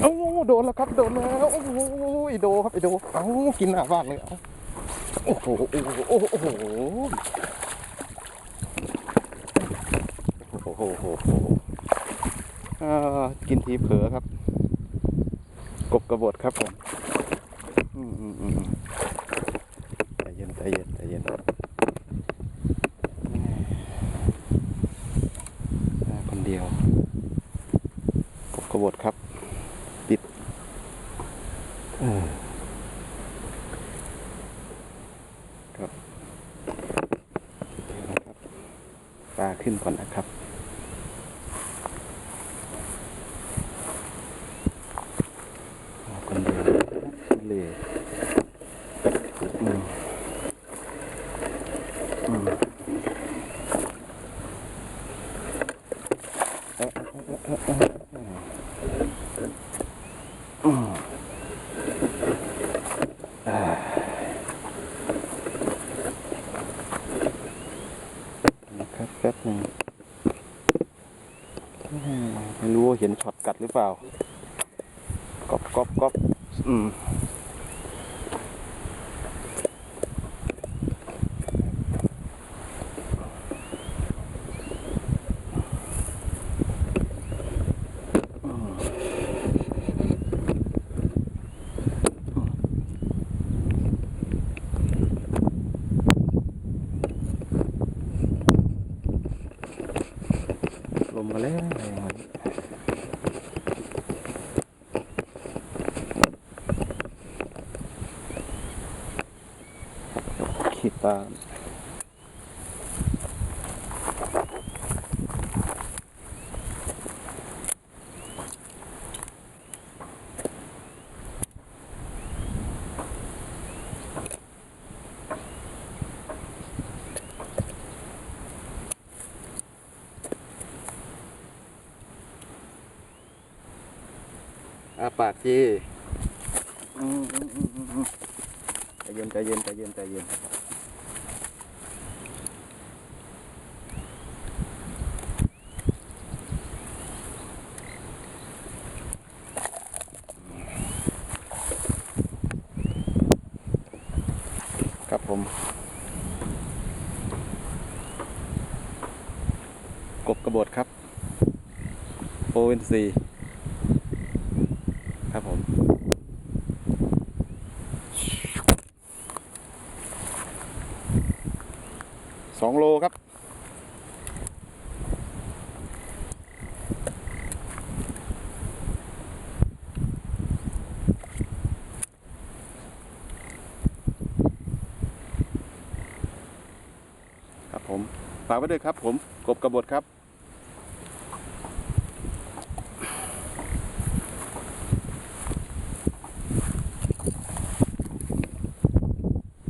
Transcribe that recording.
โอ้โดนแล้วครับ โดนแล้วโอ้โหไอโดครับไอโดเอ้ากินหน้าบ้านเลยเอ้าโอ้โหโอ้โหโอ้โหโอ้โหโอ้โหโอ้โหอ่ากินทีเผลอครับ กบกระบดครับผมอืมอืมอืมใจเย็นใจเย็นใจเย็นมาคนเดียว กบกระบดครับ ปิดเออครับเดี๋ยวนะครับปลาขึ้นก่อนนะครับมาคนเดียวเลยอืมอืมเอ๊ะเอ๊ะเอ๊ะเอ๊ะเอ๊ะอืมอ่านะครับแป๊บหนึ่งอืม ไม่รู้ว่าเห็นช็อตกัดหรือเปล่าก๊อบก๊อบก๊อบอืม ลมมาแล้วแรงวันนี้ ขีดตาม อาปากจีใจเย็นใจเย็นใจเย็นใจเย็นครับผม กบกระบดครับโอเวนซี ครับผม สองโลครับ ครับผม ฝากไว้ด้วยครับผม กบกระบดครับ